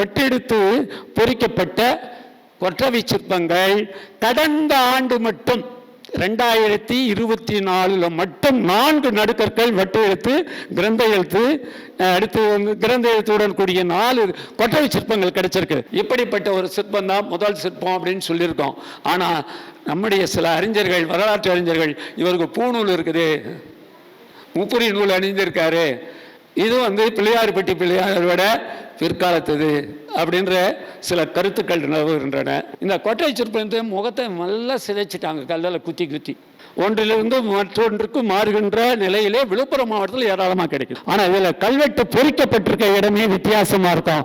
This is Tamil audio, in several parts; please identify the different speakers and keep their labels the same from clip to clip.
Speaker 1: வெட்டெடுத்து பொறிக்கப்பட்ட கொற்றவை சிற்பங்கள் கடந்த ஆண்டு மட்டும் ரெண்டாயிரத்தி இருபத்தி நாலுல மட்டும் நான்கு நடுக்கற்கள் வெட்டெழுத்து கிரந்த எழுத்து அடுத்து வந்து கிரந்த எழுத்துடன் கூடிய நாலு கொற்றவை சிற்பங்கள் கிடைச்சிருக்கு. இப்படிப்பட்ட ஒரு சிற்பம் தான் முதல் சிற்பம் அப்படின்னு சொல்லியிருக்கோம். ஆனால் நம்முடைய சில அறிஞர்கள் வரலாற்று அறிஞர்கள் இவருக்கு பூநூல் இருக்குது. முப்புரி நூல் அணிந்திருக்காரு. இது வந்து பிள்ளையார்பட்டி பிள்ளையாரோட பிற்காலத்தது அப்படின்ற சில கருத்துக்கள் நிலவுகின்றன. இந்த கொட்டை சிற்பத்தை முகத்தை நல்லா சிதைச்சிட்டாங்க கல்லில் குத்தி குத்தி. ஒன்றிலிருந்து மற்றொன்றுக்கு மாறுகின்ற நிலையிலே விழுப்புரம் மாவட்டத்தில் ஏராளமாக கிடைக்கும் ஆனால் இதில் கல்வெட்டு பொறிக்கப்பட்டிருக்க இடமே வித்தியாசமாக இருக்கும்.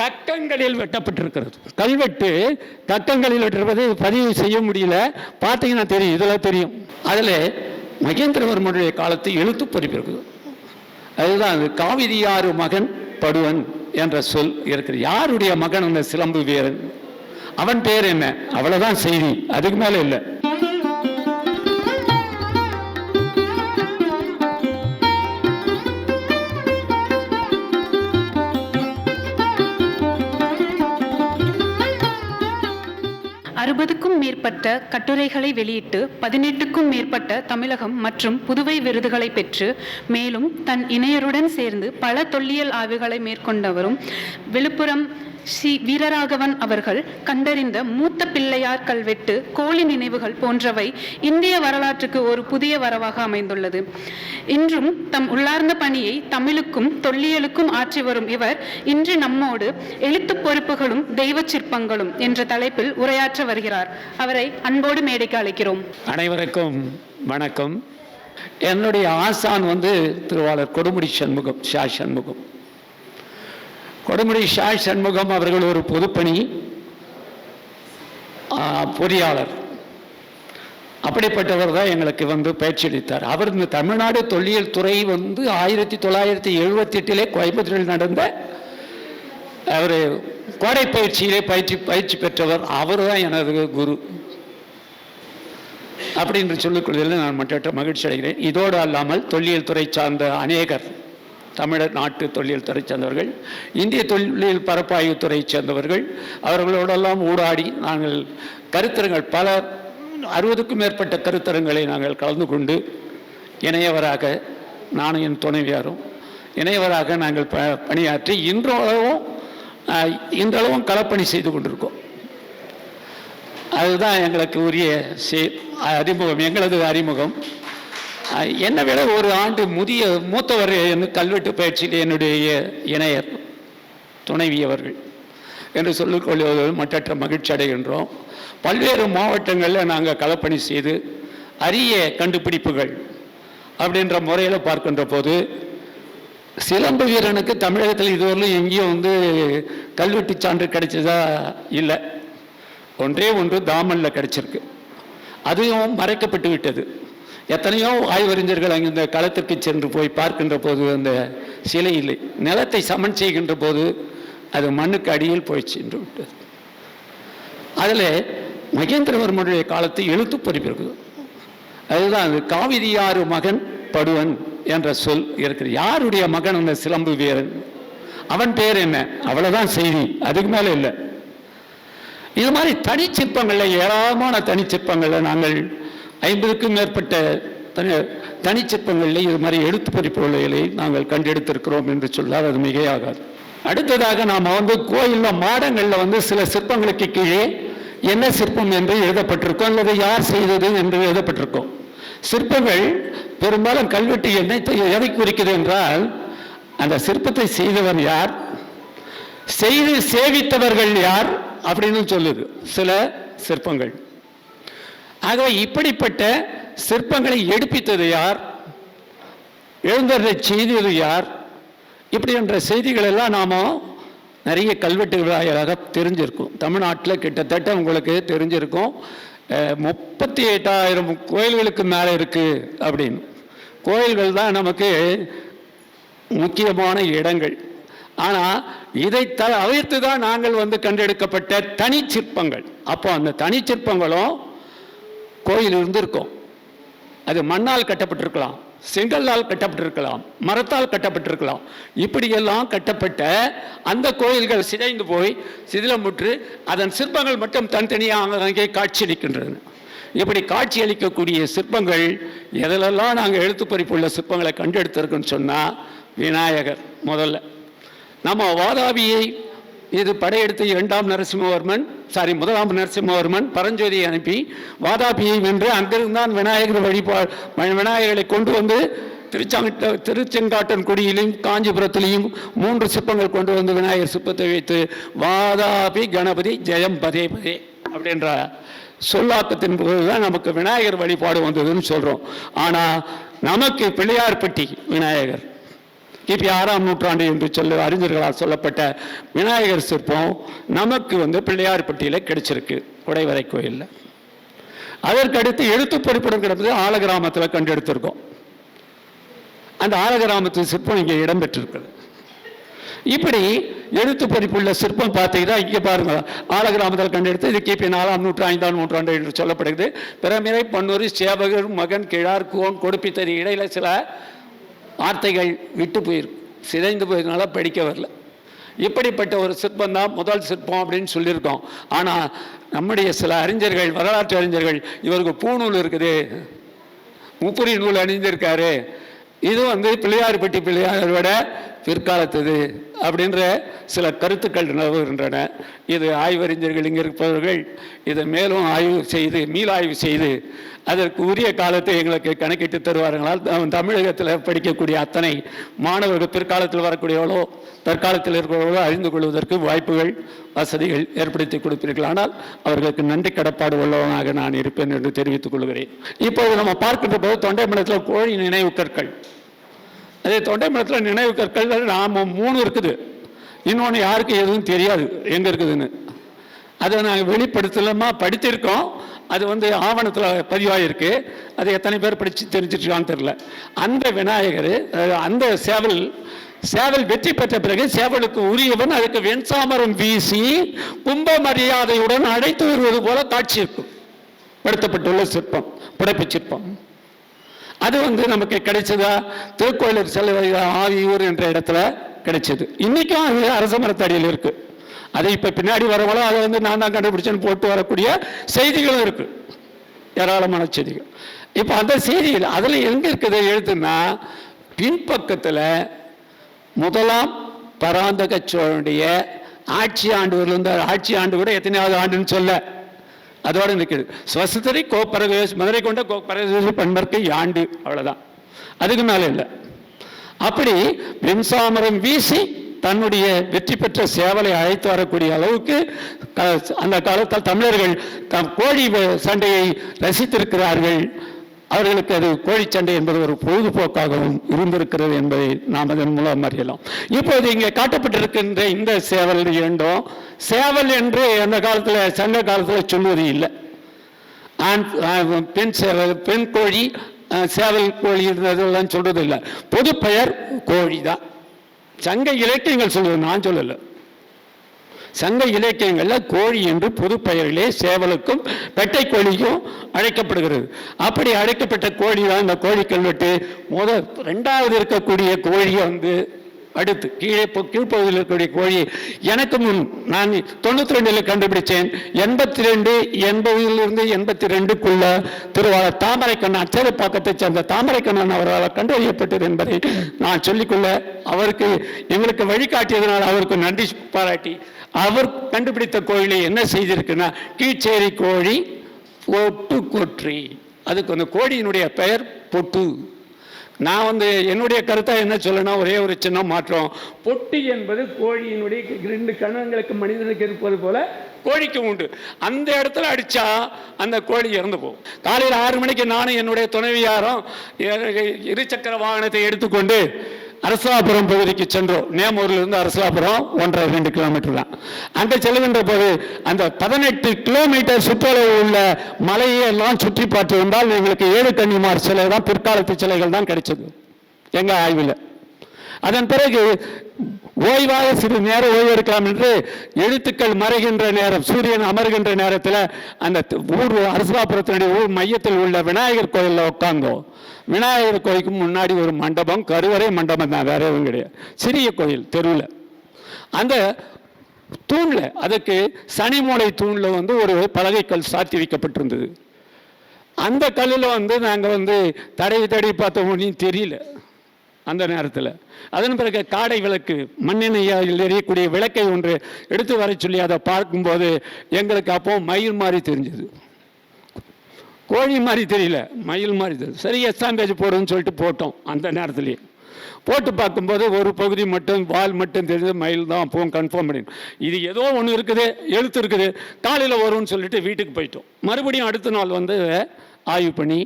Speaker 1: கட்டங்களில் வெட்டப்பட்டிருக்கிறது. கல்வெட்டு கட்டங்களில் வெட்டுறது பதிவு செய்ய முடியல. பார்த்தீங்கன்னா தெரியும் இதெல்லாம் தெரியும். அதில் மகேந்திரவர்மனுடைய காலத்து எழுத்து பொறிப்பு இருக்குது. அதுதான் காவிரியாறு மகன் படுவன் என்ற சொல் இருக்கிறது யாருடைய மகன் அந்த சிலம்பு வீரன்? அவன் பேர் என்ன? அவ்வளவுதான் செய்தி. அதுக்கு மேலே இல்லை.
Speaker 2: அறுபதுக்கும் மேற்பட்ட கட்டுரைகளை வெளியிட்டு பதினெட்டுக்கும் மேற்பட்ட தமிழகம் மற்றும் புதுவை விருதுகளை பெற்று மேலும் தன் இணையருடன் சேர்ந்து பல தொல்லியல் ஆய்வுகளை மேற்கொண்டவரும் விழுப்புரம் சி வீரராகவன் அவர்கள் கண்டறிந்த மூத்த பிள்ளையார் கல்வெட்டு கோழி நினைவுகள் போன்றவை இந்திய வரலாற்றுக்கு ஒரு புதிய வரவாக அமைந்துள்ளது. இன்றும் தம் உள்ளார்ந்த பணியை தமிழுக்கும் தொல்லியலுக்கும் ஆற்றி வரும் இவர் இன்று நம்மோடு எழுத்துப் பொறுப்புகளும் தெய்வச் சிற்பங்களும் என்ற தலைப்பில் உரையாற்ற வருகிறார். அவரை அன்போடு மேடைக்கு அழைக்கிறோம்.
Speaker 1: அனைவருக்கும் வணக்கம். என்னுடைய ஆசான் வந்து திருவாளர் கொடுமுடி சண்முகம் ஷா சண்முகம். கொடுமுடி ஷாய் சண்முகம் அவர்கள் ஒரு பொதுப்பணி பொறியாளர். அப்படிப்பட்டவர் தான் எங்களுக்கு வந்து பயிற்சி அளித்தார். அவர் இந்த தமிழ்நாடு தொல்லியல் துறை வந்து ஆயிரத்தி தொள்ளாயிரத்தி எழுபத்தி எட்டிலே கோயம்புத்தூரில் நடந்த அவர் கோடை பயிற்சியிலே பயிற்சி பயிற்சி பெற்றவர். அவர் தான் எனது குரு. அப்படின்னு சொல்லிக்கொள்வதில் நான் மற்ற மகிழ்ச்சி அடைகிறேன். இதோடு அல்லாமல் தொல்லியல் துறை சார்ந்த அநேகர் தமிழர் நாட்டு தொழில் துறை சேர்ந்தவர்கள் இந்திய தொழில் பரப்பாய்வு சேர்ந்தவர்கள் அவர்களோடெல்லாம் ஊடாடி நாங்கள் கருத்தரங்கள் பல அறுபதுக்கும் மேற்பட்ட கருத்தரங்களை நாங்கள் கலந்து கொண்டு இணையவராக நானும் என் துணைவியாரும் இணையவராக நாங்கள் ப பணியாற்றி இன்றளவும் இன்றளவும் களப்பணி செய்து கொண்டிருக்கோம். அதுதான் எங்களுக்கு உரிய அறிமுகம் எங்களது அறிமுகம். என்னை விட ஒரு ஆண்டு முதிய மூத்தவர் என் கல்வெட்டு பயிற்சியில் என்னுடைய இணையர் துணைவியவர்கள் என்று சொல்லிக் மற்ற மற்றற்ற மகிழ்ச்சி அடைகின்றோம். பல்வேறு மாவட்டங்களில் நாங்கள் களப்பணி செய்து அரிய கண்டுபிடிப்புகள் அப்படின்ற முறையில் பார்க்கின்ற போது சிலம்பு வீரனுக்கு தமிழகத்தில் இதுவரையிலும் எங்கேயும் வந்து கல்வெட்டு சான்று கிடைச்சதா இல்லை. ஒன்றே ஒன்று தாமல்ல கிடைச்சிருக்கு. அதுவும் மறைக்கப்பட்டு விட்டது. எத்தனையோ ஆய்வறிஞர்கள் அங்கே இந்த களத்திற்கு சென்று போய் பார்க்கின்ற போது அந்த சிலையில் நிலத்தை சமன் செய்கின்ற போது அது மண்ணுக்கு அடியில் போய் சென்று விட்டது. அதில் மகேந்திரவர்மனுடைய காலத்து எழுத்து பதிப்பு இருக்குது அதுதான் அது காவிரியாறு மகன் படுவன் என்ற சொல் இருக்கிறது. யாருடைய மகன் அந்த சிலம்பு வீரன்? அவன் பேர் என்ன? அவ்வளோதான் செய்தி. அதுக்கு மேலே இல்லை. இது மாதிரி தனிச்சிற்பங்களில் ஏராளமான தனிச்சிற்பங்களில் நாங்கள் ஐம்பதுக்கும் மேற்பட்ட தனி தனிச்சிற்பங்களில் இது மாதிரி எழுத்து பறிப்புகளை நாங்கள் கண்டெடுத்திருக்கிறோம் என்று சொல்லால் அது மிகையாகாது. அடுத்ததாக நாம் வந்து கோயிலில் மாடங்களில் வந்து சில சிற்பங்களுக்கு கீழே என்ன சிற்பம் என்று எழுதப்பட்டிருக்கோம் அல்லது யார் செய்தது என்று எழுதப்பட்டிருக்கோம். சிற்பங்கள் பெரும்பாலும் கல்வெட்டு என்னை எதை குறிக்கிறது என்றால் அந்த சிற்பத்தை செய்தவர் யார் செய்து சேவித்தவர்கள் யார் அப்படின்னு சொல்லுது சில சிற்பங்கள். ஆகவே இப்படிப்பட்ட சிற்பங்களை எடுப்பித்தது யார்? எழுந்ததை செய்தது யார்? இப்படி என்ற செய்திகள் எல்லாம் நாம நிறைய கல்வெட்டு தெரிஞ்சிருக்கும். தமிழ்நாட்டில் கிட்டத்தட்ட உங்களுக்கு தெரிஞ்சிருக்கும். முப்பத்தி எட்டாயிரம் கோயில்களுக்கு மேலே இருக்கு அப்படின்னு. கோயில்கள் தான் நமக்கு முக்கியமான இடங்கள். ஆனால் இதை த தவிர்த்து தான் நாங்கள் வந்து கண்டெடுக்கப்பட்ட தனிச்சிற்பங்கள். அப்போ அந்த தனிச்சிற்பங்களும் கோயில் இருந்திருக்கும். அது மண்ணால் கட்டப்பட்டிருக்கலாம் செங்கல்லால் கட்டப்பட்டிருக்கலாம் மரத்தால் கட்டப்பட்டிருக்கலாம். இப்படியெல்லாம் கட்டப்பட்ட அந்த கோயில்கள் சிதைந்து போய் சிதிலமுற்று அதன் சிற்பங்கள் மட்டும் தனித்தனியாக அங்கே காட்சியளிக்கின்றன இப்படி காட்சியளிக்கக்கூடிய சிற்பங்கள் எதிலெல்லாம் நாங்கள் எழுத்துப்பறிப்புள்ள சிற்பங்களை கண்டெடுத்திருக்கோன்னு சொன்னால் விநாயகர் முதல்ல. நம்ம வாதாபியை இது படையெடுத்த இரண்டாம் நரசிம்மவர்மன் சாரி முதலாம் நரசிம்மவர்மன் பரஞ்சோதியை அனுப்பி வாதாபியை வென்று அங்கிருந்தான் விநாயகர் வழிபாடு விநாயகரை கொண்டு வந்து திருச்சாங்கிட்ட திருச்செங்காட்டன் குடியிலும் காஞ்சிபுரத்திலையும் மூன்று சிற்பங்கள் கொண்டு வந்து விநாயகர் சிற்பத்தை வைத்து வாதாபி கணபதி ஜெயம் பதே பதே அப்படின்ற சொல்லாக்கத்தின் போது தான் நமக்கு விநாயகர் வழிபாடு வந்ததுன்னு சொல்கிறோம் ஆனால் நமக்கு பிள்ளையார்பட்டி விநாயகர் கிபி ஆறாம் நூற்றாண்டு என்று சொல்ல அறிஞர்களால் சொல்லப்பட்ட விநாயகர் சிற்பம் நமக்கு வந்து பிள்ளையார்பட்டியில் கிடைச்சிருக்கு குடைவரை கோயிலில். அதற்கடுத்து எழுத்து பொறுப்புடன் கிடப்பது ஆலகிராமத்தில் கண்டெடுத்திருக்கோம். அந்த ஆலகிராமத்து சிற்பம் இங்கே இடம்பெற்றிருக்குது. இப்படி எழுத்து பதிப்புள்ள சிற்பம் பார்த்தீங்கன்னா இங்கே பாருங்க ஆலகிராமத்தில் கண்டெடுத்து இது கிபி நாலாம் நூற்று ஐந்தாம் நூற்றாண்டு என்று சொல்லப்படுகிறது. பிறமிரை பன்னூறு சேவகர் மகன் கிழார் கோன் கொடுப்பித்தறி இடையில சில வார்த்தைகள் விட்டு போயிருக்கு. சிதைந்து போயிருந்தனால படிக்க வரல. இப்படிப்பட்ட ஒரு சிற்பம் தான் முதல் சிற்பம் அப்படின்னு சொல்லியிருக்கோம். ஆனால் நம்முடைய சில அறிஞர்கள் வரலாற்று அறிஞர்கள் இவருக்கு பூநூல் இருக்குது. முப்புரி நூல் அணிந்திருக்காரு. இது வந்து பிள்ளையார்பட்டி பிள்ளையாரோட பிற்காலத்தது அப்படின்ற சில கருத்துக்கள் நிலவுகின்றன. இது ஆய்வறிஞர்கள் இங்கே இருப்பவர்கள் இதை மேலும் ஆய்வு செய்து மீளாய்வு செய்து அதற்கு உரிய காலத்தை எங்களுக்கு கணக்கிட்டு தருவார்களால் தமிழகத்தில் படிக்கக்கூடிய அத்தனை மாணவர்கள் பிற்காலத்தில் வரக்கூடியவளோ தற்காலத்தில் இருக்கிறவர்களோ அறிந்து கொள்வதற்கு வாய்ப்புகள் வசதிகள் ஏற்படுத்தி கொடுப்பீர்கள். ஆனால் அவர்களுக்கு நன்றி கடப்பாடு உள்ளவனாக நான் இருப்பேன் என்று தெரிவித்துக் கொள்கிறேன். இப்போது நம்ம பார்க்கின்ற போது தொண்டைமண்டலத்தில் கோழி நினைவு கற்கள். அதே தொண்டைமண்டலத்தில் நினைவு கற்கள் நாம் மூணு இருக்குது. இன்னொன்று யாருக்கு எதுவும் தெரியாது. எங்கே இருக்குதுன்னு. அதை நாங்கள் வெளிப்படுத்தலாமா படித்திருக்கோம். அது வந்து ஆவணத்தில் பதிவாகிருக்கு அது எத்தனை பேர் படித்து தெரிஞ்சிருக்கான்னு தெரில அந்த விநாயகர் அந்த சேவல் சேவல் வெற்றி பெற்ற பிறகு சேவலுக்கு உரியவன் அதுக்கு வெண்சாமரம் வீசி கும்ப மரியாதையுடன் அழைத்து வருவது போல காட்சி இருக்கும். படுத்தப்பட்டுள்ள சிற்பம் புடைப்புச் சிற்பம். அது வந்து நமக்கு கிடைச்சதா? திருக்கோயிலூர் செல்ல ஆவியூர் என்ற இடத்துல கிடைச்சது. இன்னைக்கும் அது அரச மரத்தடியில் இருக்கு. அதை இப்ப பின்னாடி வரவங்களும் அதை வந்து நான் தான் கண்டுபிடிச்சேன்னு போட்டு வரக்கூடிய செய்திகளும் இருக்கு. ஏராளமான செய்திகள். இப்போ அந்த செய்திகள் அதில் எங்க இருக்குது எழுத்துன்னா பின்பக்கத்தில் முதலாம் பராந்தக சோழனுடைய ஆட்சி ஆண்டு இருந்த ஆட்சி ஆண்டு கூட எத்தனையாவது ஆண்டுன்னு சொல்ல. அதோட நிற்குது ஸ்வசத்தரி கோப்பரவேஸ் மதுரை கொண்ட கோப்பரவேஸ் பண்பற்கு யாண்டு அவ்வளோதான் அதுக்கு மேலே இல்லை. அப்படி வெண்சாமரம் வீசி தன்னுடைய வெற்றி பெற்ற சேவலை அழைத்து வரக்கூடிய அளவுக்கு அந்த காலத்தில் தமிழர்கள் தம் கோழி சண்டையை ரசித்திருக்கிறார்கள். அவர்களுக்கு அது கோழிச்சண்டை என்பது ஒரு பொழுதுபோக்காகவும் இருந்திருக்கிறது என்பதை நாம் அதன் மூலம் அறியலாம். இப்போது இங்கே காட்டப்பட்டிருக்கின்ற இந்த சேவல் இரண்டும் சேவல் என்று அந்த காலத்தில் சங்க காலத்தில் சொல்வது இல்லை. ஆண் பெண் சேவல் பெண் கோழி சேவல் கோழி இருந்ததெல்லாம் சொல்றது இல்லை பொது பெயர் கோழி தான் சங்க இலக்கியங்கள் சொல்லுவது நான் சொல்லலை. சங்க இலக்கியங்களில் கோழி என்று பொது பெயரிலே சேவலுக்கும் பெட்டை கோழிக்கும் அழைக்கப்படுகிறது. அப்படி அழைக்கப்பட்ட கோழி தான் இந்த கோழி கல்வெட்டு முத ரெண்டாவது இருக்கக்கூடிய கோழியை வந்து அடுத்து கீழே கீழ்ப்பகுதியில் இருக்கக்கூடிய கோழி. எனக்கு முன் நான் தொண்ணூத்தி ரெண்டுல கண்டுபிடிச்சேன். எண்பத்தி ரெண்டு எண்பதிலிருந்து எண்பத்தி ரெண்டுக்குள்ள திருவாளர் தாமரைக்கண்ணன் பக்கத்தை சேர்ந்த தாமரைக்கண்ணன் அவரால் கண்டறியப்பட்டது என்பதை நான் சொல்லிக்கொள்ள அவருக்கு எங்களுக்கு வழிகாட்டியதனால் அவருக்கு நன்றி பாராட்டி அவர் கண்டுபிடித்த கோயிலை என்ன செய்திருக்குன்னா கீச்சேரி கோழி பொட்டு கொற்றி அதுக்கு அந்த கோழியினுடைய பெயர் பொட்டு. நான் வந்து என்னுடைய கருத்தா என்ன சொல்லணும்? ஒரே ஒரு சின்ன மாற்றம். பொட்டி என்பது கோழியினுடைய ரெண்டு கணங்களுக்கு மனிதனுக்கு இருப்பது போல கோழிக்கு உண்டு. அந்த இடத்துல அடிச்சா அந்த கோழி இறந்து போகும். காலையில் ஆறு மணிக்கு நானும் என்னுடைய துணைவியாரும் இருசக்கர வாகனத்தை எடுத்துக்கொண்டு அரசலாபுரம் பகுதிக்கு சென்றோம். நேமூர்லேருந்து அரசலாபுரம் ஒன்றரை ரெண்டு கிலோமீட்டர் தான். அங்க செல்கின்ற போது அந்த பதினெட்டு கிலோமீட்டர் சுற்றளவு உள்ள மலையை எல்லாம் சுற்றி பார்த்து வந்தால் எங்களுக்கு ஏழு கன்னிமார் சிலை தான் பிற்காலத்து சிலைகள் தான் கிடைச்சது. எங்க ஆய்வில். அதன் பிறகு ஓய்வாக சிறு நேரம் ஓய்வு எடுக்கலாம் என்று எழுத்துக்கள் மறைகின்ற நேரம் சூரியன் அமர்கின்ற நேரத்தில் அந்த ஊர் அரசாபுரத்தினுடைய ஊர் மையத்தில் உள்ள விநாயகர் கோயிலில் உட்கார்ந்தோம். விநாயகர் கோயிலுக்கு முன்னாடி ஒரு மண்டபம் கருவறை மண்டபம் தான் வேற எதுவும் கிடையாது. சிறிய கோயில் தெருவில். அந்த தூணில் அதுக்கு சனிமூளை தூணில் வந்து ஒரு பலகைக்கல் சாத்தி வைக்கப்பட்டிருந்தது. அந்த கல்லில் வந்து நாங்கள் வந்து தடவி தடவி பார்த்தோம் ஒன்றும் தெரியல. அந்த நேரத்தில். அதன் பிறகு காடை விளக்கு மண்ணெண்ணையில் எரியக்கூடிய விளக்கை ஒன்று எடுத்து வர சொல்லி அதை பார்க்கும்போது எங்களுக்கு அப்போ மயில் மாதிரி தெரிஞ்சது. கோழி மாதிரி தெரியல மயில் மாதிரி தெரியுது சரி எஸ்ஆம் பேஜ் போடுன்னு சொல்லிட்டு போட்டோம் அந்த நேரத்துலேயே. போட்டு பார்க்கும்போது ஒரு பகுதி மட்டும் வால் மட்டும் தெரிஞ்சு மயில் தான் அப்பவும் கன்ஃபார்ம் பண்ணிடும் இது ஏதோ ஒன்று இருக்குது எழுத்து இருக்குது காலையில் வரும்னு சொல்லிட்டு வீட்டுக்கு போயிட்டோம். மறுபடியும் அடுத்த நாள் வந்து ஆய்வு பண்ணி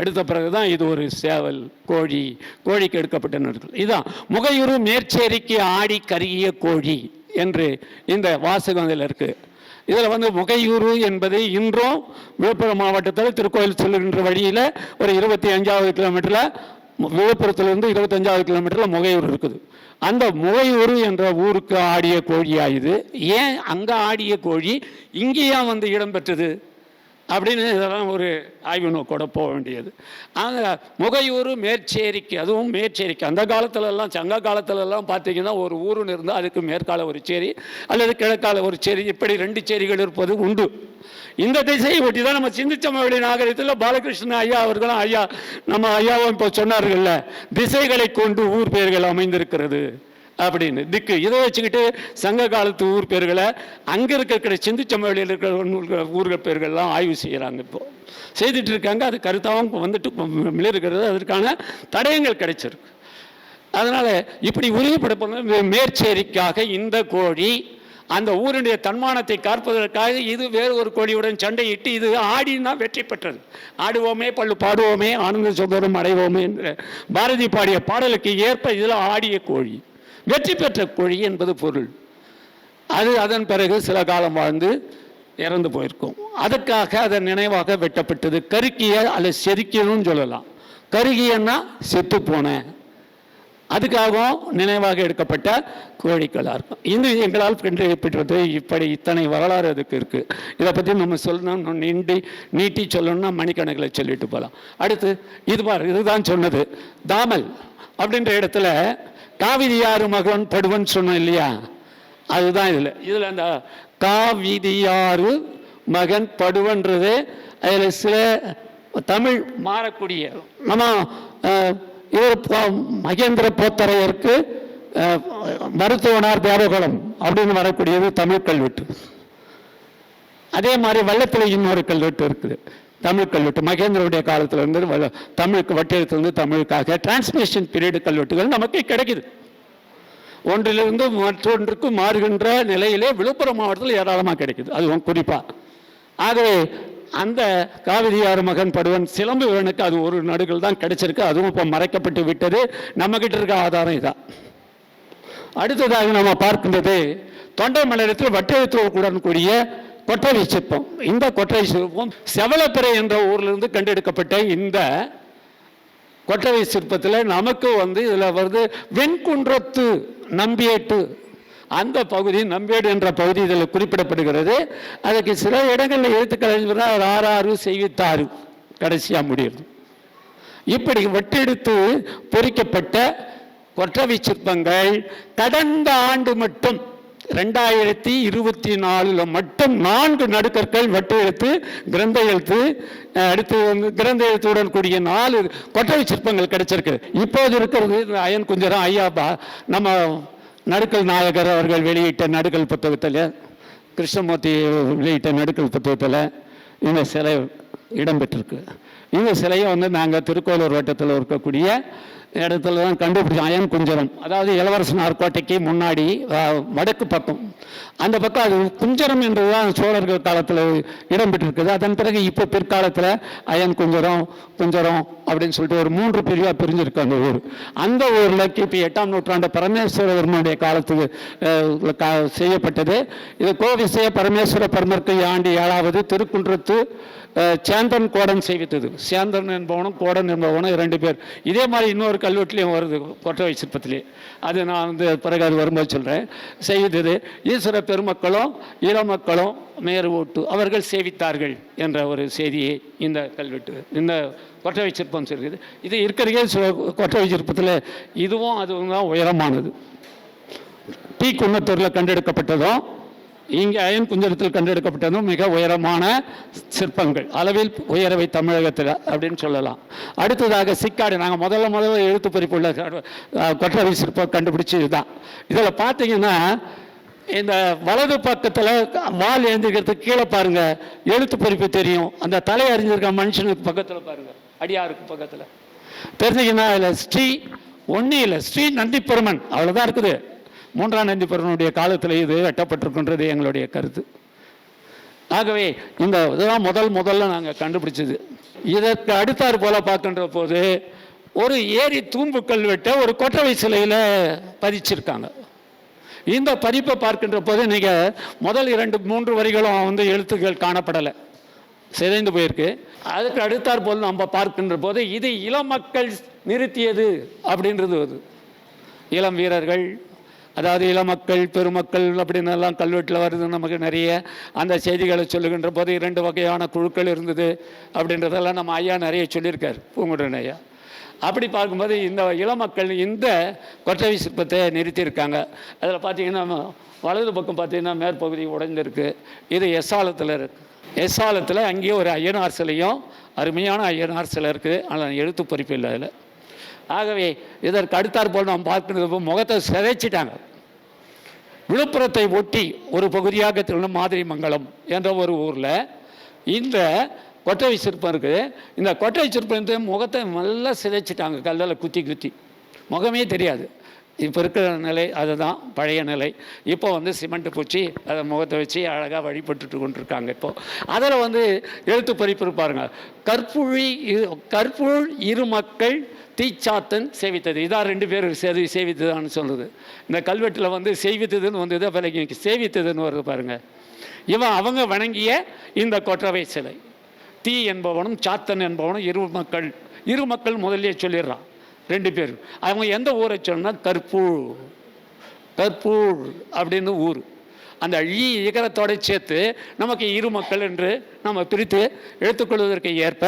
Speaker 1: எடுத்த பிறகு தான் இது ஒரு சேவல் கோழி கோழிக்கு எடுக்கப்பட்ட நாட்கள் இதுதான் முகையுறு மேற்சேரிக்கு ஆடி கருகிய கோழி என்று இந்த வாசகம் இதில் இருக்கு. இதில் வந்து முகையூறு என்பது இன்றும் விழுப்புரம் மாவட்டத்தில் திருக்கோயில் செல்லுகின்ற வழியில் ஒரு இருபத்தி அஞ்சாவது கிலோமீட்டரில் விழுப்புரத்துலேருந்து இருபத்தஞ்சாவது கிலோமீட்டரில் முகையூர் இருக்குது. அந்த முகையூர் என்ற ஊருக்கு ஆடிய கோழியாக இது? ஏன் அங்கே ஆடிய கோழி இங்கேயா வந்து இடம்பெற்றது அப்படின்னு இதெல்லாம் ஒரு ஆய்வு நோக்கோட போக வேண்டியது. அந்த முகையூர் மேற்சேரிக்கு அதுவும் மேற்சேரிக்கு அந்த காலத்துலலாம் சங்க காலத்துலலாம் பார்த்தீங்கன்னா ஒரு ஊருன்னு இருந்தால் அதுக்கு மேற்கால ஒரு சேரி அல்லது கிழக்கால ஒரு சேரி இப்படி ரெண்டு சேரிகள் இருப்பது உண்டு. இந்த திசையை ஒட்டி தான் நம்ம சிந்திச்சமவெளி நாகரிகத்தில். பாலகிருஷ்ணன் ஐயா அவர்களும் ஐயா நம்ம ஐயாவும் இப்போ சொன்னார்கள்ல திசைகளை கொண்டு ஊர் பெயர்கள் அமைந்திருக்கிறது. அப்படின்னு. திக்கு. இதை வச்சுக்கிட்டு சங்க காலத்து ஊர் பேர்களை அங்கே இருக்கிற சிந்துச்சம்பவெளியில் இருக்கிற ஊர்கள் பேர்கள்லாம் ஆய்வு செய்கிறாங்க இப்போது செய்துட்டு இருக்காங்க. அது கருத்தாகவும் வந்துட்டு மிளிருக்கிறது அதற்கான தடயங்கள் கிடைச்சிருக்கு. அதனால் இப்படி உறுதிப்படுத்த மேற்சேரிக்காக இந்த கோழி அந்த ஊருடைய தன்மானத்தை காற்பதற்காக இது வேறு ஒரு கோழியுடன் சண்டையிட்டு இது ஆடினா வெற்றி பெற்றது. ஆடுவோமே பள்ளு பாடுவோமே ஆனந்த சுதந்திரம் அடைவோமே என்ற பாரதி பாடிய பாடலுக்கு ஏற்ப இதில் ஆடிய கோழி. வெற்றி பெற்ற கோழி என்பது பொருள். அது அதன் பிறகு சில காலம் வாழ்ந்து இறந்து போயிருக்கும். அதுக்காக அதன் நினைவாக வெட்டப்பட்டது. கருக்கிய அல்லது செருக்கியன்னு சொல்லலாம். கருகியன்னா செத்து போனேன் அதுக்காகவும் நினைவாக எடுக்கப்பட்ட கோழிக்களாக இருக்கும். இது எங்களால் கண்டறியப்பட்டது இப்படி இத்தனை வரலாறு அதுக்கு இருக்குது இதை பற்றி நம்ம சொல்லணும் நீண்டி நீட்டி சொல்லணும்னா மணிக்கணக்கில் சொல்லிட்டு போகலாம். அடுத்து இது பாரு இதுதான் சொன்னது. தாமல் அப்படின்ற இடத்துல காவிரியாறு மகன்? படுவன் சொன்னோம் இல்லையா? அதுதான் இதில். இதில் அந்த காவிரியாறு மகன்? படுவன்றது அதில் சில தமிழ் மாறக்கூடிய நம்ம இவர் மகேந்திர போத்தரையருக்கு மருத்துவனார் தேவகுலம் அப்படின்னு வரக்கூடியது தமிழ் கல்வெட்டு. அதே மாதிரி வள்ளத்தில் இன்னொரு கல்வெட்டு இருக்குது. தமிழ் கல்வெட்டு மகேந்திரனுடைய காலத்தில் இருந்து தமிழுக்கு வட்டியத்திலிருந்து தமிழுக்காக டிரான்ஸ்மிஷன் பீரியடு கல்வெட்டுகள் நமக்கு கிடைக்குது. ஒன்றிலிருந்து மற்றொன்றுக்கு மாறுகின்ற நிலையிலே விழுப்புரம் மாவட்டத்தில் ஏராளமாக கிடைக்குது. அதுவும் குறிப்பாக ஆகவே அந்த காவிரியாறு மகன் படுவன் சிலம்பு வேணுக்கு அது ஒரு நடுகள் தான் கிடைச்சிருக்கு. அதுவும் இப்போ மறைக்கப்பட்டு விட்டது. நம்மகிட்ட இருக்க ஆதாரம் இதான். அடுத்ததாக நம்ம பார்க்கின்றது தொண்டை மண்டலத்தில் வட்டெழுத்துடன் கூடிய கொற்றவை சிற்பம் இந்த கொற்றை சிற்பம் செவலப்பிறை என்ற ஊர்லேருந்து கண்டெடுக்கப்பட்ட இந்த கொற்றவை சிற்பத்தில் நமக்கு வந்து இதில் வருது வெண்குன்றத்து நம்பியேட்டு அந்த பகுதி நம்பியேடு என்ற பகுதி இதில் குறிப்பிடப்படுகிறது. அதுக்கு சில இடங்களில் எழுத்துக்கள் ஆறாறு செய்வித்தாறு கடைசியாக முடியுது. இப்படி வெட்டெடுத்து பொறிக்கப்பட்ட கொற்றவை சிற்பங்கள் கடந்த ஆண்டு மட்டும் ரெண்டாயிரத்தி இருபத்தி நாலில் மட்டும் நான்கு நடுக்கற்கள் வெட்டெழுத்து கிரந்த எழுத்து அடுத்து வந்து கிரந்த எழுத்துடன் கூடிய நாலு கொட்டை சிற்பங்கள் கிடைச்சிருக்கு. இப்போது இருக்கிறது அயன் குஞ்சரம் ஐயாபா நம்ம நடுக்கல் நாயகர் அவர்கள் வெளியிட்ட நடுக்கல் புத்தகத்தில் கிருஷ்ணமூர்த்தி வெளியிட்ட நடுக்கல் புத்தகத்தில் இந்த சிலை இடம்பெற்றிருக்கு. இந்த சிலையை வந்து நாங்கள் திருக்கோளூர் வட்டத்தில் இருக்கக்கூடிய இடத்துல தான் கண்டுபிடிச்சான் அயன் குஞ்சரம் அதாவது இளவரசனார் கோட்டைக்கு முன்னாடி வடக்கு பக்கம். அந்த பக்கம் அது குஞ்சரம் என்றுதான் சோழர்கள் காலத்தில் இடம்பெற்றிருக்குது. அதன் பிறகு இப்போ பிற்காலத்தில் அயன் குஞ்சரம் குஞ்சரம் அப்படின்னு சொல்லிட்டு ஒரு மூன்று பிரிவாக பிரிஞ்சிருக்கு அந்த ஊர். அந்த ஊரில் கிபி எட்டாம் நூற்றாண்டு பரமேஸ்வரவர்மனுடைய காலத்துக்கு செய்யப்பட்டது. இது கோவிசய பரமேஸ்வர பரமர்க்கு ஆண்டு ஏழாவது திருக்குன்றத்து சேந்தன் கோடன் செய்வித்தது. சேந்தன் என்பவனும் கோடன் என்பவனும் இரண்டு பேர். இதே மாதிரி இன்னொரு கல்வெட்டுலேயும் வருது கொற்றவை சிற்பத்திலே அது நான் வந்து பிறகு அது வரும்போது சொல்கிறேன் செய்தது ஈஸ்வர பெருமக்களும் இளமக்களும் மேறு ஓட்டு. அவர்கள் சேவித்தார்கள் என்ற ஒரு செய்தியை இந்த கல்வெட்டு இந்த கொட்டை சிற்பம் சொல்கிறது. இது இருக்கிறதே கொற்றவை சிற்பத்தில் இதுவும் அதுவும் தான் உயரமானது. டி குன்னத்தூரில் கண்டெடுக்கப்பட்டதும் இங்கே அயன் குஞ்சரத்தில் கண்டெடுக்கப்பட்டதும் மிக உயரமான சிற்பங்கள். அளவில் உயரவை தமிழகத்தில் அப்படின்னு சொல்லலாம். அடுத்ததாக சிக்காடு. நாங்கள் முதல்ல முதல்ல எழுத்து பதிப்புள்ள கொற்றவை சிற்பம் கண்டுபிடிச்சி இதுதான் இதில் பார்த்தீங்கன்னா இந்த வலது பக்கத்தில் வால் எழுந்திருக்கிறதுக்கு கீழே பாருங்கள் எழுத்து பொறிப்பு தெரியும். அந்த தலை அறிஞ்சிருக்க மனுஷனுக்கு பக்கத்தில் பாருங்கள் அடியாருக்கு பக்கத்தில். தெரிஞ்சிங்கன்னா அதில் ஸ்ரீ ஒன்றும் இல்லை. ஸ்ரீ நந்திப்பெருமன். அவ்வளோதான் இருக்குது. மூன்றாம் நந்திபுரனுடைய காலத்தில் இது வெட்டப்பட்டிருக்கின்றது எங்களுடைய கருத்து. ஆகவே இந்த இதெல்லாம் முதல் முதல்ல நாங்கள் கண்டுபிடிச்சது. இதற்கு அடுத்தாறு போல பார்க்கின்ற போது ஒரு ஏரி தூம்பு கல்வெட்டை ஒரு கொற்றவை சிலையில் பதிச்சிருக்காங்க. இந்த பதிப்பை பார்க்கின்ற போது நீங்கள் முதல் இரண்டு மூன்று வரிகளும் வந்து எழுத்துக்கள் காணப்படலை. சிதைந்து போயிருக்கு. அதுக்கு அடுத்தாற் போல் நம்ம பார்க்கின்ற போது இது இளம் மக்கள் நிறுத்தியது அப்படின்றது. அது இளம் வீரர்கள் அதாவது இளமக்கள் பெருமக்கள் அப்படின்னு எல்லாம் கல்வெட்டில் வருது. நமக்கு நிறைய அந்த செய்திகளை சொல்லுகின்ற போது இரண்டு வகையான குழுக்கள் இருந்தது அப்படின்றதெல்லாம் நம்ம ஐயா நிறைய சொல்லியிருக்கார் பூங்குடன் ஐயா. அப்படி பார்க்கும்போது இந்த இளமக்கள் இந்த கொற்றவை சிற்பத்தை நிறுத்தியிருக்காங்க. அதில் பார்த்தீங்கன்னா வலது பக்கம் பார்த்தீங்கன்னா மேற்பகுதி உடைந்திருக்கு இது எஸ்ஆலத்தில் இருக்கு. எஸ்ஆலத்தில் அங்கேயே ஒரு ஐயனார் சிலையும் அருமையான ஐயனார் சிலை இருக்குது ஆனால் எழுத்து பொறிப்பு இல்லை அதில். ஆகவே இதற்கு அடுத்தாற்போல் நாம் பார்க்கிறது முகத்தை சிதைச்சிட்டாங்க. விழுப்புரத்தை ஒட்டி ஒரு பகுதியாக திரு மாதிரி மங்கலம் என்ற ஒரு ஊரில் இந்த கொட்டை சிற்பம் இருக்குது இந்த கொட்டை சிற்பம் வந்து முகத்தை நல்லா சிதைச்சிட்டாங்க கல்லில் குத்தி குத்தி. முகமே தெரியாது. இப்போ இருக்கிற நிலை அதுதான் பழைய நிலை. இப்போ வந்து சிமெண்ட் பூச்சி அதை முகத்தை வச்சு அழகாக வழிபட்டுட்டு கொண்டிருக்காங்க இப்போது அதில் வந்து எழுத்து பறிப்பு பாருங்கள் கற்புழி இரு- கற்புள் இரு மக்கள் தீச்சாத்தன் சேவித்தது. இதான் ரெண்டு பேர் சேவி சேவித்ததான்னு சொல்லுது. இந்த கல்வெட்டில் வந்து செய்வித்ததுன்னு வந்தது விலகி இங்க சேவித்ததுன்னு வருது பாருங்கள் இவன் அவங்க வணங்கிய இந்த கொற்றவை சிலை. தீ என்பவனும் சாத்தன் என்பவனும் இரு மக்கள் இரு மக்கள் முதலே சொல்லிடுறான். ரெண்டு பேர். அவங்க எந்த ஊரை சொன்னால் கற்பூர் கற்பூர் அப்படின்னு ஊர். அந்த ஈ இகரத்தோட சேர்த்து நமக்கு இரு மக்கள் என்று நம்ம பிரித்து எடுத்துக்கொள்வதற்கு ஏற்ப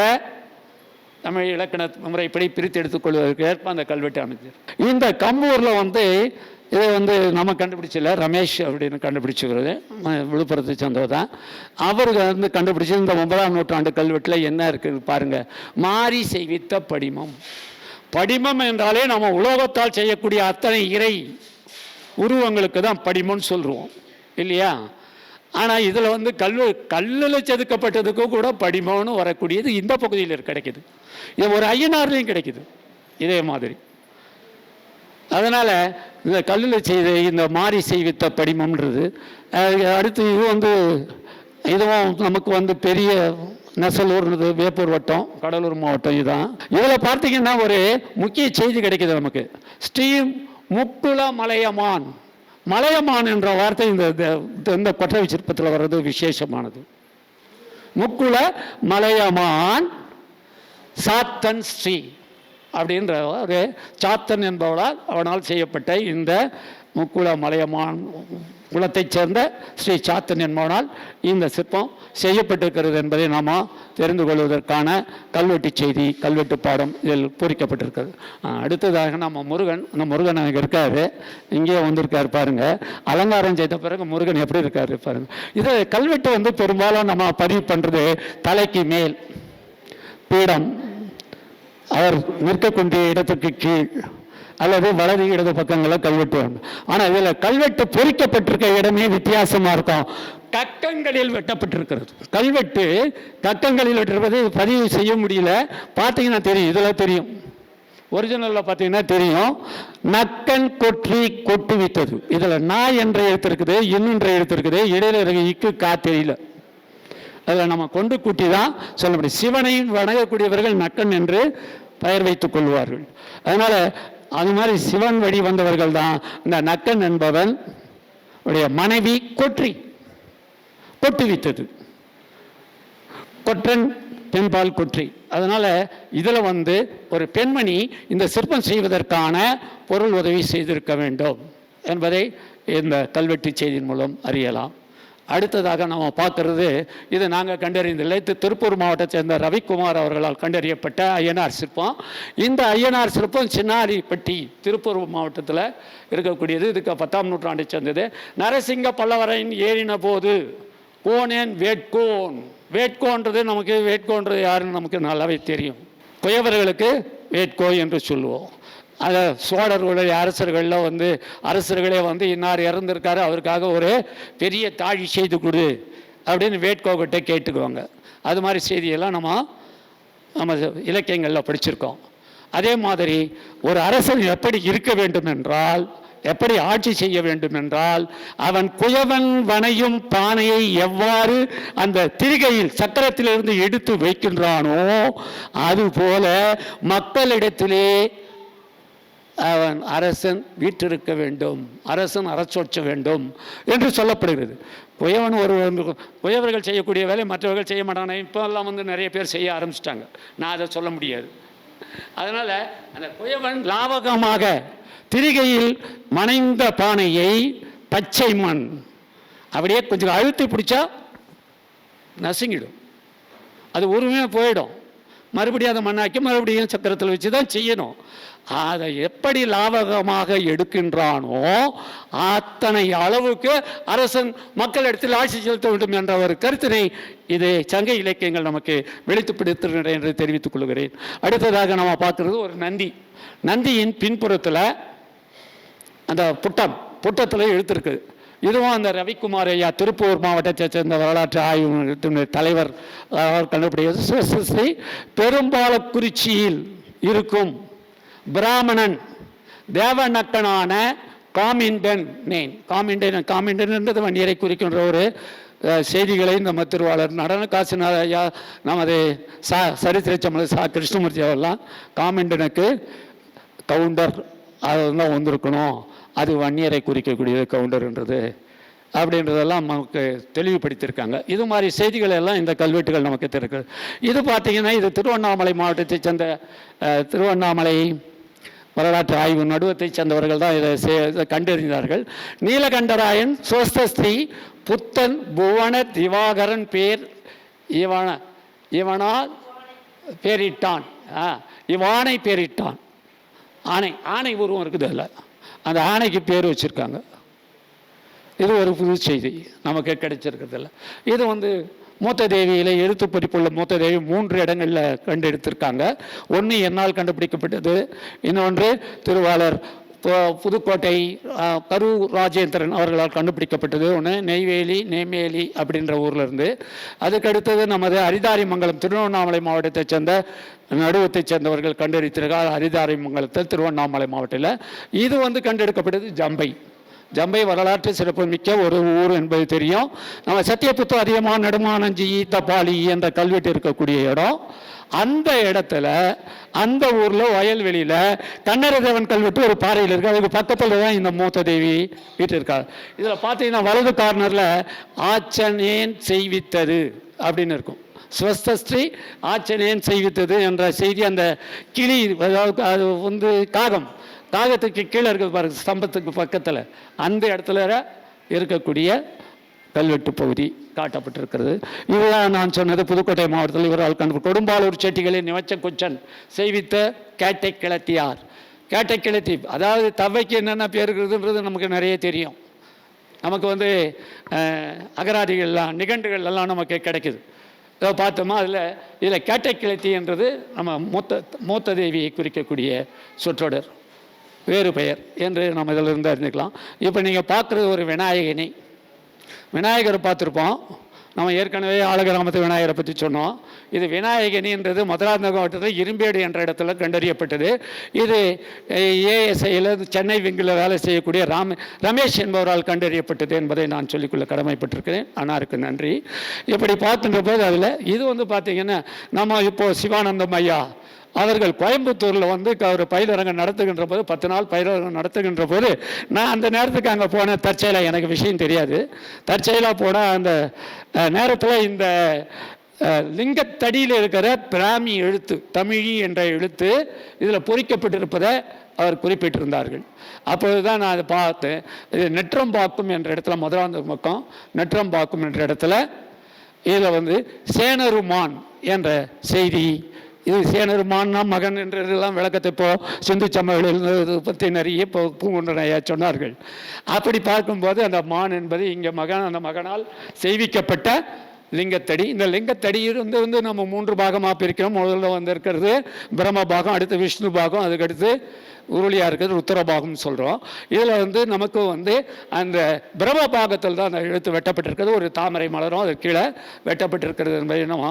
Speaker 1: தமிழ் இலக்கண முறைப்படி பிரித்து எடுத்துக்கொள்வதற்கு ஏற்ப அந்த கல்வெட்டு அமைச்சர் இந்த கம்பூரில் வந்து இதை வந்து நம்ம கண்டுபிடிச்சல ரமேஷ் அப்படின்னு கண்டுபிடிச்சிக்கிறது விழுப்புரத்தை சேர்ந்தவர் தான் அவர் வந்து கண்டுபிடிச்சி இந்த ஒன்பதாம் நூற்றாண்டு கல்வெட்டில் என்ன இருக்குது பாருங்க. மாறி செய்வித்த படிமம். படிமம் என்றாலே நம்ம உலோகத்தால் செய்யக்கூடிய அத்தனை இறை உருவங்களுக்கு தான் படிமம்னு சொல்லுவோம். இல்லையா? ஆனால் இதில் வந்து கல் கல்லில் செதுக்கப்பட்டதுக்கு கூட படிமம்னு வரக்கூடியது இந்த பகுதியில் கிடைக்குது. இது ஒரு ஐயனார்லேயும் கிடைக்குது. இதே மாதிரி. அதனால் இந்த கல்லில் செய்த இந்த மாறி செய்வித்த படிமம்ன்றது அடுத்து இது வந்து இதுவும் நமக்கு வந்து பெரிய நெசலூர்ன்றது வேப்பூர் வட்டம் கடலூர் மாவட்டம் இதுதான். இதில் பார்த்தீங்கன்னா ஒரு முக்கிய செய்தி கிடைக்குது நமக்கு. ஸ்ரீ முக்குல மலையமான் மலையமான் என்ற வார்த்தை இந்த இந்த- இந்த கொற்றை சிற்பத்தில் வர்றது விசேஷமானது. முக்குல மலையமான் சாத்தன் ஸ்ரீ அப்படின்ற ஒரு சாத்தன் என்பவளால் அவனால் செய்யப்பட்ட இந்த முக்குள மலையமான் குலத்தைச் சேர்ந்த ஸ்ரீ சாத்தன் என்பவனால் இந்த சிற்பம் செய்யப்பட்டிருக்கிறது என்பதை நாம் தெரிந்து கொள்வதற்கான கல்வெட்டு செய்தி கல்வெட்டு பாடம் இதில் பொறிக்கப்பட்டிருக்கிறது அடுத்ததாக நம்ம முருகன் இந்த முருகன் அங்கே இருக்காரு. இங்கேயே வந்திருக்காரு பாருங்க. அலங்காரம் செய்த பிறகு முருகன் எப்படி இருக்காரு பாருங்க. இது கல்வெட்டு வந்து பெரும்பாலும் நம்ம பதிவு பண்ணுறது தலைக்கு மேல் பீடம். அவர் நிற்கக்கூடிய இடத்துக்கு கீழ். அல்லது வலது இடது பக்கங்களில் கல்வெட்டு வேண்டும் ஆனால் இதில் கல்வெட்டு பொறிக்கப்பட்டிருக்க இடமே வித்தியாசமாக இருக்கும். கக்கங்களில் வெட்டப்பட்டிருக்கிறது. கல்வெட்டு கக்கங்களில் வெட்டிருப்பது பதிவு செய்ய முடியல. பார்த்தீங்கன்னா தெரியும் இதில் தெரியும். ஒரிஜினலில் பார்த்தீங்கன்னா தெரியும். நக்கன் கொற்றி கொட்டுவித்தது. இதில் நா என்ற எழுத்து இருக்குது இன்னென்ற எழுத்து இருக்குது. இடையில இருக்க இக்கு கா தெரியல. அதில் நம்ம கொண்டு கூட்டி தான் சொல்ல முடியும் சிவனை வணங்கக்கூடியவர்கள் நக்கன் என்று பெயர் வைத்துக் கொள்வார்கள். அதனால அது மாதிரி சிவன் வழி வந்தவர்கள் தான் இந்த நக்கன் என்பவன் உடைய மனைவி கொற்றி கொட்டுவித்தது கொற்றன் பெண்பால் குற்றி. அதனால் இதில் வந்து ஒரு பெண்மணி இந்த சிற்பம் செய்வதற்கான பொருள் உதவி செய்திருக்க வேண்டும் என்பதை இந்த கல்வெட்டு செய்தியின் மூலம் அறியலாம். அடுத்ததாக நம்ம பார்க்கறது இது நாங்கள் கண்டறிந்ததில்லை இது திருப்பூர் மாவட்டத்தை சேர்ந்த ரவிக்குமார் அவர்களால் கண்டறியப்பட்ட ஐயனார் சிற்பம். இந்த ஐயனார் சிற்பம் சின்னாரிப்பட்டி திருப்பூர் மாவட்டத்தில் இருக்கக்கூடியது. இதுக்கு பத்தாம் நூற்றாண்டை சேர்ந்தது. நரசிங்க பல்லவரையின் ஏறின போது கோனேன் வேட்கோன். வேட்கோன்றது நமக்கு வேட்கோன்றது யாருன்னு நமக்கு நல்லாவே தெரியும். குயவர்களுக்கு வேட்கோ என்று சொல்லுவோம். அதை சோழர்களுடைய அரசர்களில் வந்து அரசர்களே வந்து இன்னார் இறந்துருக்காரு அவருக்காக ஒரு பெரிய தாழி செய்து கொடு அப்படின்னு வேட்கோகிட்ட கேட்டுக்குவாங்க. அது மாதிரி செய்தியெல்லாம் நம்ம நம்ம இலக்கியங்களில் படிச்சிருக்கோம். அதே மாதிரி ஒரு அரசன் எப்படி இருக்க வேண்டும் என்றால் எப்படி ஆட்சி செய்ய வேண்டும் என்றால் அவன் குயவன் வனையும் பானையை எவ்வாறு அந்த திரிகையில் சக்கரத்திலிருந்து எடுத்து வைக்கின்றானோ அதுபோல மக்களிடத்திலே அவன் அரசன் வீற்றிருக்க வேண்டும் அரசன் அரசோச்ச வேண்டும் என்று சொல்லப்படுகிறது. புயவன் ஒரு புயவர்கள் செய்யக்கூடிய வேலை மற்றவர்கள் செய்ய மாட்டாங்க. இப்போல்லாம் வந்து நிறைய பேர் செய்ய ஆரம்பிச்சிட்டாங்க. நான் அதை சொல்ல முடியாது. அதனால் அந்த புயவன் லாவகமாக திரிகையில் மனைந்த பானையை பச்சை மண் அப்படியே கொஞ்சம் அழுத்தி பிடிச்சா நசுங்கிடும். அது உரிமையாக போயிடும். மறுபடியும் அதை மண்ணாக்கி மறுபடியும் சக்கரத்தில் வச்சு தான் செய்யணும். அதை எப்படி லாபகமாக எடுக்கின்றானோ அத்தனை அளவுக்கு அரசன் மக்களிடத்தில் ஆட்சி செலுத்த வேண்டும் என்ற ஒரு கருத்தினை இது சங்க இலக்கியங்கள் நமக்கு வெளித்துப்படுத்துகின்றன என்று தெரிவித்துக் கொள்கிறேன். அடுத்ததாக நம்ம பார்க்குறது ஒரு நந்தி. நந்தியின் பின்புறத்தில் அந்த புட்டம் புட்டத்தில் எழுத்திருக்கு இதுவும் அந்த ரவிக்குமார் ஐயா திருப்பூர் மாவட்டத்தை சேர்ந்த வரலாற்று ஆய்வு தலைவர் அவர் கண்டுபிடிக்கிறது. சிவசிஸ்ரீ பெரும்பாலக்குறிச்சியில் இருக்கும் பிராமணன் தேவநக்கனான காமிண்டன் நேன். காமிண்டன் காமிண்டன் என்பது வன்னியரை குறிக்கின்ற ஒரு செய்திகளை நம்ம திருவாளர் நடன காசிநாத ஐயா நமது சா சரித்திரச்சமல சா கிருஷ்ணமூர்த்தி அவர்லாம் காமிண்டனுக்கு கவுண்டர் அதெல்லாம் வந்திருக்கணும். அது வன்னியரை குறிக்கக்கூடியது கவுண்டர்ன்றது அப்படின்றதெல்லாம் நமக்கு தெளிவுபடுத்தியிருக்காங்க. இது மாதிரி செய்திகள் எல்லாம் இந்த கல்வெட்டுகள் நமக்கு திருக்கு இது பார்த்திங்கன்னா இது திருவண்ணாமலை மாவட்டத்தைச் சேர்ந்த திருவண்ணாமலை வரலாற்று ஆய்வு நடுவத்தைச் சேர்ந்தவர்கள் தான் இதை கண்டறிந்தார்கள். நீலகண்டராயன் சோஸ்தஸ்ரீ புத்தன் புவன திவாகரன் பேர் இவன இவனால் பேரிட்டான். ஆ, இவானை பேரிட்டான். ஆணை ஆணை உருவம் இருக்குது அதில். அந்த ஆணைக்கு பேர் வச்சுருக்காங்க. இது ஒரு புது செய்தி. நமக்கு கிடைச்சிருக்கிறதில்ல. இது வந்து மூத்த தேவியில் எழுத்து பதிப்புள்ள மூத்த தேவி மூன்று இடங்களில் கண்டெடுத்திருக்காங்க ஒன்று என்னால் கண்டுபிடிக்கப்பட்டது. இன்னொன்று திருவாளர் புதுக்கோட்டை கரு கரூர் ராஜேந்திரன் அவர்களால் கண்டுபிடிக்கப்பட்டது ஒன்று நெய்வேலி நெய்மேலி அப்படின்ற ஊரில் இருந்து அதுக்கு அடுத்தது நமது அரிதாரிமங்கலம் திருவண்ணாமலை மாவட்டத்தைச் சேர்ந்த நடுவத்தைச் சேர்ந்தவர்கள் கண்டறித்திருக்கார். அரிதாரிமங்கலத்தில் திருவண்ணாமலை மாவட்டத்தில். இது வந்து கண்டெடுக்கப்பட்டது ஜம்பை. ஜம்பை வரலாற்று சிறப்பு மிக்க ஒரு ஊர் என்பது தெரியும். நம்ம சத்தியபுத்தம் அதிகமான நெடுமானஞ்சி தப்பாளி என்ற கல்வெட்டு இருக்கக்கூடிய இடம். அந்த இடத்துல அந்த ஊரில் வயல்வெளியில் கண்ணரதேவன் கல்வெட்டு ஒரு பாறையில் இருக்கு. அதுக்கு பக்கத்தில் தான் இந்த மூத்த தேவி வீட்டு இருக்காள் இதில் பார்த்தீங்கன்னா வலது கார்னரில் ஆச்சனேன் செய்வித்தது அப்படின்னு இருக்கும். ஸ்வஸ்தஸ்ரீ ஆச்சனேன் செய்வித்தது என்ற செய்தி அந்த கிளி அதாவது அது வந்து காகம் காகத்துக்கு கீழே இருக்க பாருங்க ஸ்தம்பத்துக்கு பக்கத்தில். அந்த இடத்துல இருக்கக்கூடிய கல்வெட்டு பகுதி. காட்டப்பட்டிருக்கிறது. இதுதான் நான் சொன்னது புதுக்கோட்டை மாவட்டத்தில் இவரால் கண்டு கொடும்பாலூர் செட்டிகளை நிவச்ச குச்சன் செய்வித்த கேட்டை கிளத்தியார். கேட்டை கிளத்தி அதாவது தவைக்கு என்னென்ன பேர் இருக்குதுன்றது நமக்கு நிறைய தெரியும். நமக்கு வந்து அகராதிகள்லாம் நிகண்டுகள் எல்லாம் நமக்கு கிடைக்குது. இதை பார்த்தோமா அதில் இதில் கேட்டை கிளத்தி என்றது நம்ம மூத்த மூத்த தேவியை குறிக்கக்கூடிய சொற்றொடர். வேறு பெயர் என்று நம்ம இதில் இருந்து அறிஞ்சுக்கலாம். இப்போ நீங்கள் பார்க்குறது ஒரு விநாயகனை. விநாயகரை பார்த்துருப்போம். நம்ம ஏற்கனவே ஆலகிராமத்து விநாயகரை பற்றி சொன்னோம். இது விநாயகனின்றது மதுராந்தக மாவட்டத்தில் இரும்பேடு என்ற இடத்துல கண்டறியப்பட்டது. இது ஏஎஸ்ஐயில் சென்னை விங்கில் வேலை செய்யக்கூடிய ராம ரமேஷ் என்பவரால் கண்டறியப்பட்டது என்பதை நான் சொல்லிக்கொள்ள கடமைப்பட்டிருக்கிறேன். அன்னாருக்கு நன்றி. இப்படி பார்த்துன்ற போது அதில் இது வந்து பார்த்திங்கன்னா நம்ம இப்போது சிவானந்தம் ஐயா அவர்கள் கோயம்புத்தூரில் வந்து க- ஒரு பயிலரங்கம் நடத்துகின்ற போது பத்து நாள் பயிலரங்கம் நடத்துகின்ற போது நான் அந்த நேரத்துக்கு அங்கே போனேன். தற்செயலாக எனக்கு விஷயம் தெரியாது. தற்செயலாக போனால் அந்த நேரத்தில் இந்த லிங்கத்தடியில் இருக்கிற பிராமி எழுத்து தமிழி என்ற எழுத்து இதில் பொறிக்கப்பட்டிருப்பதை அவர் குறிப்பிட்டிருந்தார்கள். அப்பொழுது தான் நான் அதை பார்த்தேன். இது நெற்றம்பாக்கம் என்ற இடத்துல முதலாவது பக்கம் நெற்றம்பாக்கம் என்ற இடத்துல இதில் வந்து சேனருமான் என்ற செய்தி இது சேனருமான்னா மகன் என்றெல்லாம் விளக்கத்தை இப்போ சிந்து சமவெளியில் பற்றி நிறைய இப்போ பூங்குன்றன் சொன்னார்கள். அப்படி பார்க்கும்போது அந்த மான் என்பது இங்கே மகன் அந்த மகனால் செய்விக்கப்பட்ட லிங்கத்தடி. இந்த லிங்கத்தடி இருந்து வந்து நம்ம மூன்று பாகமாக பிரிக்கிறோம். முதல்ல வந்திருக்கிறது பிரம்ம பாகம் அடுத்து விஷ்ணு பாகம் அதுக்கடுத்து உருளியாக இருக்கிறது உத்தர பாகம்னு சொல்கிறோம் இதில் வந்து நமக்கு வந்து அந்த பிரம்ம பாகத்தில் தான் அந்த எழுத்து வெட்டப்பட்டிருக்கிறது. ஒரு தாமரை மலரும் அது கீழே வெட்டப்பட்டிருக்கிறது என்பதை நம்ம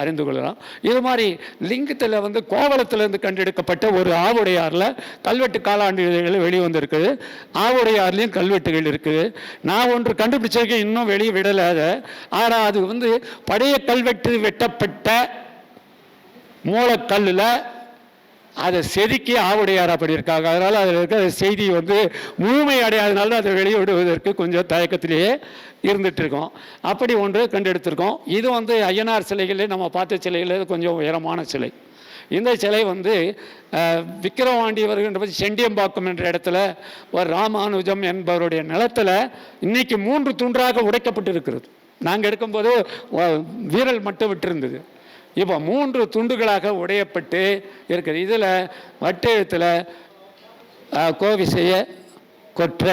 Speaker 1: அறிந்து கொள்ளலாம். இது மாதிரி லிங்கத்தில் வந்து கோவலத்திலிருந்து கண்டெடுக்கப்பட்ட ஒரு ஆவுடையாரில் கல்வெட்டு காலாண்டுகள் வெளிவந்திருக்குது ஆவுடையார்லேயும் கல்வெட்டுகள் இருக்குது. நான் ஒன்று கண்டுபிடிச்சிருக்கேன் இன்னும் வெளியே விடலை அதை. ஆனால் அது வந்து பழைய கல்வெட்டு வெட்டப்பட்ட மூலக்கல்லில் அதை செதுக்கி ஆவுடையாரா அப்படி இருக்காங்க அதனால் அதில் இருக்கிற செய்தி வந்து முழுமை அடையாதனால அதை வெளியிடுவதற்கு கொஞ்சம் தயக்கத்திலேயே இருந்துட்டு இருக்கோம் அப்படி ஒன்று கண்டெடுத்திருக்கோம். இது வந்து ஐயனார் சிலைகளே நம்ம பார்த்த சிலைகளே கொஞ்சம் உயரமான சிலை. இந்த சிலை வந்து அஹ், விக்கிரவாண்டி வருகின்ற செண்டியம்பாக்கம் என்ற இடத்துல ஒரு ராமானுஜம் என்பவருடைய நிலத்துல இன்னைக்கு மூன்று துண்டாக உடைக்கப்பட்டிருக்கிறது. நாங்கள் எடுக்கும்போது வீரல் மட்டும் விட்டிருந்தது. இப்போ மூன்று துண்டுகளாக உடையப்பட்டு இருக்குது. இதில் வட்டெழுத்தில் கோவிசைய கொற்ற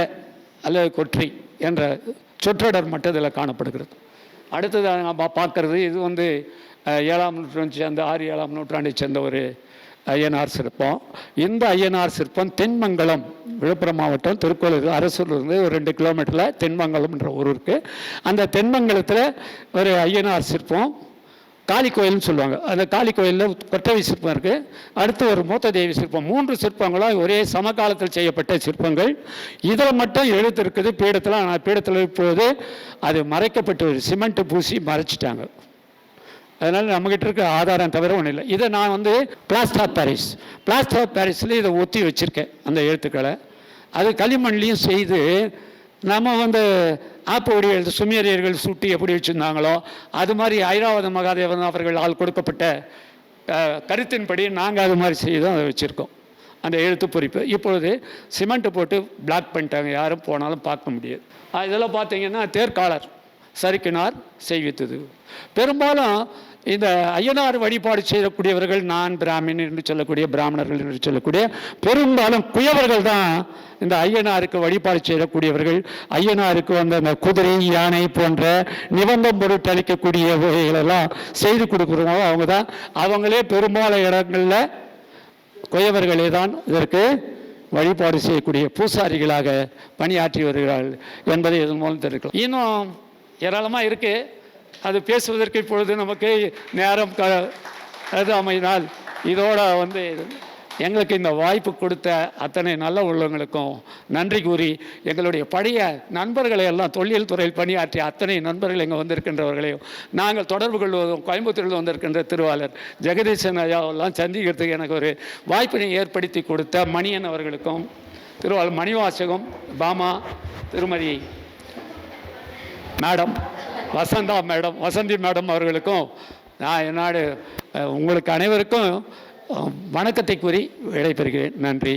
Speaker 1: அல்லது கொற்றி என்ற சொற்றொடர் மட்டும் இதில் காணப்படுகிறது. அடுத்ததாக நம்ம பார்க்குறது இது வந்து ஏழாம் நூற்றாண்டு சேர்ந்த ஆறு ஏழாம் நூற்றாண்டை சேர்ந்த ஒரு ஐயனார் சிற்பம். இந்த ஐயனார் சிற்பம் தென்மங்கலம் விழுப்புரம் மாவட்டம் திருக்கோளூர் அரசூர்லேருந்து ஒரு ரெண்டு கிலோமீட்டரில் தென்மங்கலம்ன்ற ஊர் இருக்குது அந்த தென்மங்கலத்தில் ஒரு ஐயனார் சிற்பம் காளி கோயில்னு சொல்லுவாங்க. அந்த காளி கோயிலில் கொட்டவி சிற்பம் இருக்குது அடுத்து ஒரு மூத்த தேவி சிற்பம். மூன்று சிற்பங்களும் ஒரே சமகாலத்தில் செய்யப்பட்ட சிற்பங்கள். இதில் மட்டும் எழுத்து இருக்குது. பீடத்தில் ஆனால் பீடத்தில் இப்போது அது மறைக்கப்பட்டு ஒரு சிமெண்ட்டு பூசி மறைச்சிட்டாங்க. அதனால் நம்மகிட்ட இருக்க ஆதாரம் தவிர ஒன்றும் இல்லை. இதை நான் வந்து plaster of Paris plaster of பாரிஸில் இதை ஒத்தி வச்சுருக்கேன் அந்த எழுத்துக்களை. அது களிமண்லையும் செய்து நம்ம வந்து ஆப்போடி எழுத்து சுமேரியர்கள் சுட்டி எப்படி வச்சுருந்தாங்களோ அது மாதிரி ஐராவத மகாதேவன் அவர்களால் கொடுக்கப்பட்ட கருத்தின்படி நாங்கள் அது மாதிரி செய்து அதை வச்சுருக்கோம். அந்த எழுத்து பொறிப்பு. இப்பொழுது சிமெண்ட்டு போட்டு பிளாக் பண்ணிட்டாங்க. யாரும் போனாலும் பார்க்க முடியாது. இதெல்லாம் பார்த்தீங்கன்னா தேர்காலர் சறுக்கினார் செய்வித்தது. பெரும்பாலும் இந்த ஐயனார் வழிபாடு செய்யக்கூடியவர்கள் நான் பிராமின் என்று சொல்லக்கூடிய பிராமணர்கள் என்று சொல்லக்கூடிய பெரும்பாலும் குயவர்கள் தான் இந்த ஐயனாருக்கு வழிபாடு செய்யக்கூடியவர்கள். ஐயனாருக்கு வந்து அந்த குதிரை யானை போன்ற நிபந்தம் பொருட்டு அளிக்கக்கூடிய வகைகளெல்லாம் செய்து கொடுக்குறவங்க அவங்க தான். அவங்களே பெரும்பாலான இடங்களில் குயவர்களே தான் இதற்கு வழிபாடு செய்யக்கூடிய பூசாரிகளாக பணியாற்றி வருகிறார்கள் என்பதை இதன் மூலம் தெரிவிக்கலாம். இன்னும் ஏராளமாக இருக்குது அது பேசுவதற்கு இப்பொழுது நமக்கு நேரம் க அது அமையினால் இதோட வந்து எங்களுக்கு இந்த வாய்ப்பு கொடுத்த அத்தனை நல்ல உள்ளவங்களுக்கும் நன்றி கூறி எங்களுடைய பழைய நண்பர்களை எல்லாம் தொழில் துறையில் பணியாற்றிய அத்தனை நண்பர்கள் இங்கே வந்திருக்கின்றவர்களையும் நாங்கள் தொடர்பு கொள்வதும் கோயம்புத்தூரில் வந்திருக்கின்ற திருவாளர் ஜெகதீசன் ஐயாவெல்லாம் சந்திக்கிறதுக்கு எனக்கு ஒரு வாய்ப்பினை ஏற்படுத்தி கொடுத்த மணியன் அவர்களுக்கும் திருவாளர் மணிவாசகம் பாமா திருமதி madam. Vasantha madam Vasanthi madam அவர்களுக்கும் நான் என்னோட உங்களுக்கு அனைவருக்கும் வணக்கத்தை கூறி விடைபெறுகிறேன். நன்றி.